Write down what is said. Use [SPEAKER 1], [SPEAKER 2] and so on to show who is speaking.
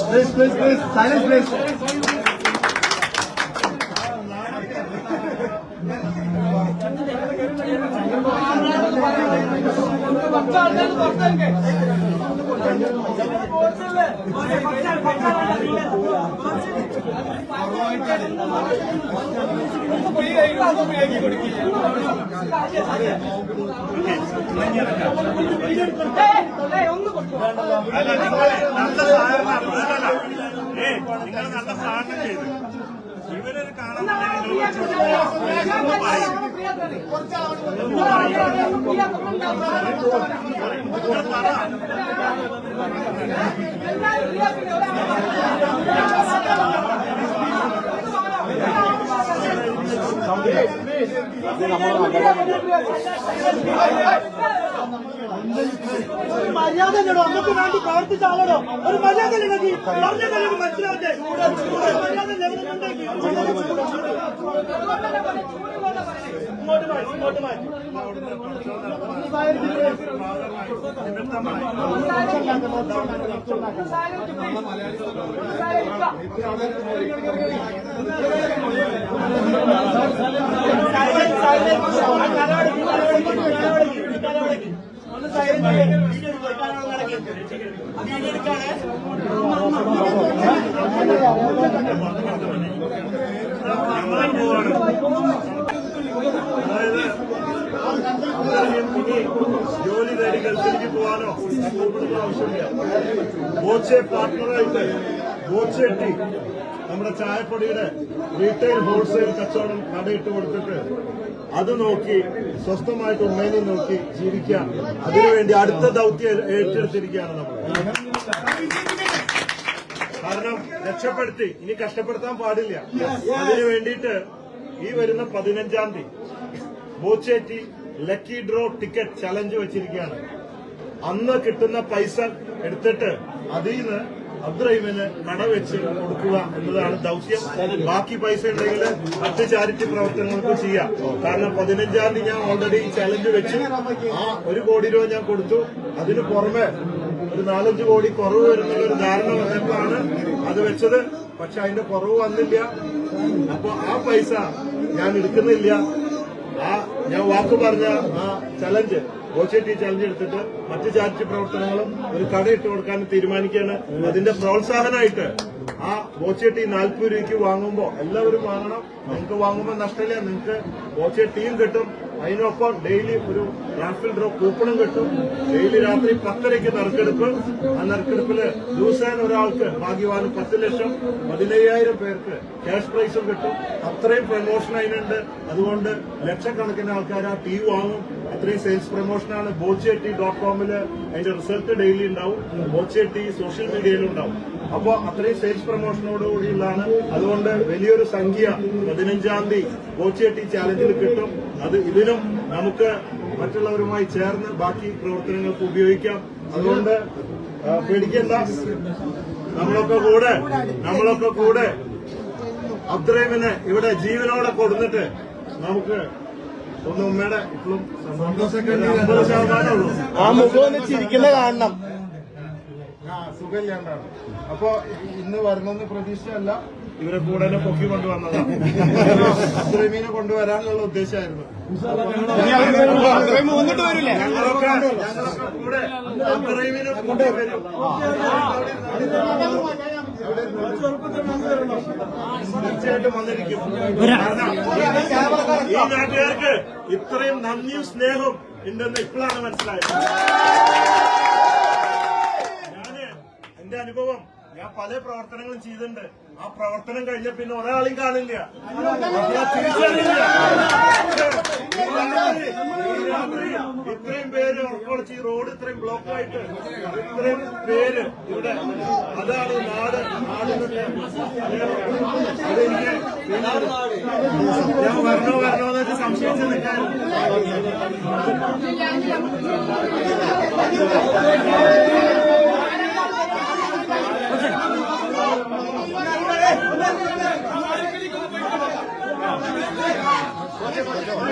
[SPEAKER 1] Please, please, please. Silence, please.
[SPEAKER 2] അല്ല നിങ്ങൾ നല്ല സാധാരണ അതല്ല ഏ നിങ്ങൾ നല്ല സാധാരണ ചെയ്തു ഇവരൊരു കാണാൻ
[SPEAKER 3] ഒരു മര്യാദ ഇല്ലടോ നമുക്ക് വേണ്ടി പ്രവർത്തിച്ച ഒരു മര്യാദ ഇല്ലെങ്കിൽ പറഞ്ഞ കാര്യം മനസ്സിലാവട്ടെ മര്യാദ കൊണ്ടേക്ക്. ഇങ്ങോട്ട് മാറ്റി ഇങ്ങോട്ട് മാറ്റി ഒന്ന് സൈലന്റ്. വീഡിയോ എടുക്ക്. കാണാൻ നടക്ക്. വീഡിയോ എടുക്കാണ്
[SPEAKER 2] ജോലി തേടി ഗൾഫിലേക്ക് പോകാനോ പോകുന്ന ആവശ്യമില്ല ബോച്ചെ പാർട്ട്ണറായിട്ട് ബോച്ചെ ടി നമ്മുടെ ചായപ്പൊടിയുടെ റീറ്റെയിൽ ഹോൾസെയിൽ കച്ചവടം കടയിട്ട് കൊടുത്തിട്ട് അത് നോക്കി സ്വസ്ഥമായിട്ട് ഉമ്മേനെ നോക്കി ജീവിക്കാം അതിനുവേണ്ടി അടുത്ത ദൗത്യം ഏറ്റെടുത്തിരിക്കുകയാണ് നമ്മൾ. കാരണം രക്ഷപ്പെടുത്തി. ഇനി കഷ്ടപ്പെടുത്താൻ പാടില്ല. അതിനു വേണ്ടിയിട്ട് ഈ വരുന്ന പതിനഞ്ചാം തീയതി Bochetti lucky draw ticket challenge വെച്ചിരിക്കുകയാണ്. അന്ന് കിട്ടുന്ന പൈസ എടുത്തിട്ട് അതിൽ നിന്ന് അബ്ദുറഹിമിന് കട വെച്ച് കൊടുക്കുക എന്നതാണ് ദൗത്യം. ബാക്കി പൈസ ഉണ്ടെങ്കിൽ മറ്റ് ചാരിറ്റി പ്രവർത്തനങ്ങൾക്ക് ചെയ്യാം. കാരണം പതിനഞ്ചാം തീയതി ഞാൻ ഓൾറെഡി ചലഞ്ച് വെച്ചു. ആ ഒരു കോടി രൂപ ഞാൻ കൊടുത്തു. അതിന് പുറമെ ഒരു നാലഞ്ച് കോടി കുറവ് വരുന്ന ഒരു ധാരണ വന്നപ്പോഴാണ് അത് വെച്ചത്. പക്ഷെ അതിന്റെ കുറവ് വന്നില്ല. അപ്പൊ ആ പൈസ ഞാൻ എടുക്കുന്നില്ല. ആ ഞാൻ വാക്ക് പറഞ്ഞ ആ ചലഞ്ച് ഓച്ചേറ്റി ചലഞ്ച് എടുത്തിട്ട് മറ്റ് ചാരിറ്റി പ്രവർത്തനങ്ങളും ഒരു കട ഇട്ട് കൊടുക്കാൻ തീരുമാനിക്കുകയാണ്. അതിന്റെ പ്രോത്സാഹനമായിട്ട് ആ ബോച്ചേട്ടി നാൽപ്പത് രൂപയ്ക്ക് വാങ്ങുമ്പോൾ എല്ലാവരും വാങ്ങണം. നിങ്ങൾക്ക് വാങ്ങുമ്പോൾ നഷ്ടമില്ല. നിങ്ങൾക്ക് ബോച്ചേട്ടിയും കിട്ടും. അതിനൊപ്പം ഡെയിലി ഒരു റാഫിൽ ഡ്രോ കൂപ്പണും കിട്ടും. ഡെയിലി രാത്രി പത്തരയ്ക്ക് നറുക്കെടുപ്പ്. ആ നറുക്കെടുപ്പിൽ ദിവസേന ഒരാൾക്ക് ഭാഗ്യവാന് പത്ത് ലക്ഷം പതിനയ്യായിരം പേർക്ക് ക്യാഷ് പ്രൈസും കിട്ടും. അത്രയും പ്രമോഷൻ അതിനുണ്ട്. അതുകൊണ്ട് ലക്ഷക്കണക്കിന് ആൾക്കാർ ആ ടീ വാങ്ങും. അത്രയും സെയിൽസ് പ്രൊമോഷനാണ് ടി ഡോട്ട് കോമിൽ അതിന്റെ റിസൾട്ട് ഡെയിലി ഉണ്ടാവും. ബോച്ചെട്ടി സോഷ്യൽ മീഡിയയിലും ഉണ്ടാവും. അപ്പോൾ അത്രയും സെയിൽസ് പ്രൊമോഷനോടുകൂടിയുള്ളതാണ് അതുകൊണ്ട് വലിയൊരു സംഖ്യ പതിനഞ്ചാം തീയതി കോച്ചിയട്ടി ചാലഞ്ചിൽ കിട്ടും. അത് ഇതിനും നമുക്ക് മറ്റുള്ളവരുമായി ചേർന്ന് ബാക്കി പ്രവർത്തനങ്ങൾക്ക് ഉപയോഗിക്കാം. അതുകൊണ്ട് പേടിക്കണ്ട. നമ്മളൊക്കെ കൂടെ നമ്മളൊക്കെ കൂടെ. അബ്ദ്രൈമിനെ ഇവിടെ ജീവനോടെ കൊടുത്തിട്ട് നമുക്ക് ഒന്ന് ഉമ്മയുടെ ഇപ്പോഴും സന്തോഷമൊക്കെ
[SPEAKER 1] ആ മുഖം ഒന്ന് ചിരിക്കുന്ന കാണണം.
[SPEAKER 2] സുഖമില്ലാണ്ടാണ് അപ്പൊ ഇന്ന് വരണമെന്ന് പ്രതീക്ഷയല്ല ഇവരെ കൂടെ പൊക്കി കൊണ്ടുവന്നതാണ് കൊണ്ടുവരാനുള്ള ഉദ്ദേശമായിരുന്നു തീർച്ചയായിട്ടും വന്നിരിക്കും ഈ നാട്ടുകാർക്ക് ഇത്രയും നന്ദിയും സ്നേഹവും ഉണ്ടെന്ന് ഇപ്പോഴാണ് മനസ്സിലായത് പല പ്രവർത്തനങ്ങളും ചെയ്തിട്ടുണ്ട്. ആ പ്രവർത്തനം കഴിഞ്ഞ പിന്നെ ഒരാളെയും കാണില്ല. ഇത്രയും പേര് ഉറക്കൊളിച്ച് ഈ റോഡ് ഇത്രയും ബ്ലോക്ക് ബ്ലോക്കായിട്ട് ഇത്രയും പേര് ഇവിടെ അതാണ് നാട് നാടിന്റെ ഞാൻ വരണോ വരണോ എന്നൊക്കെ സംശയിച്ച് നിൽക്കാൻ.
[SPEAKER 1] 私たちは。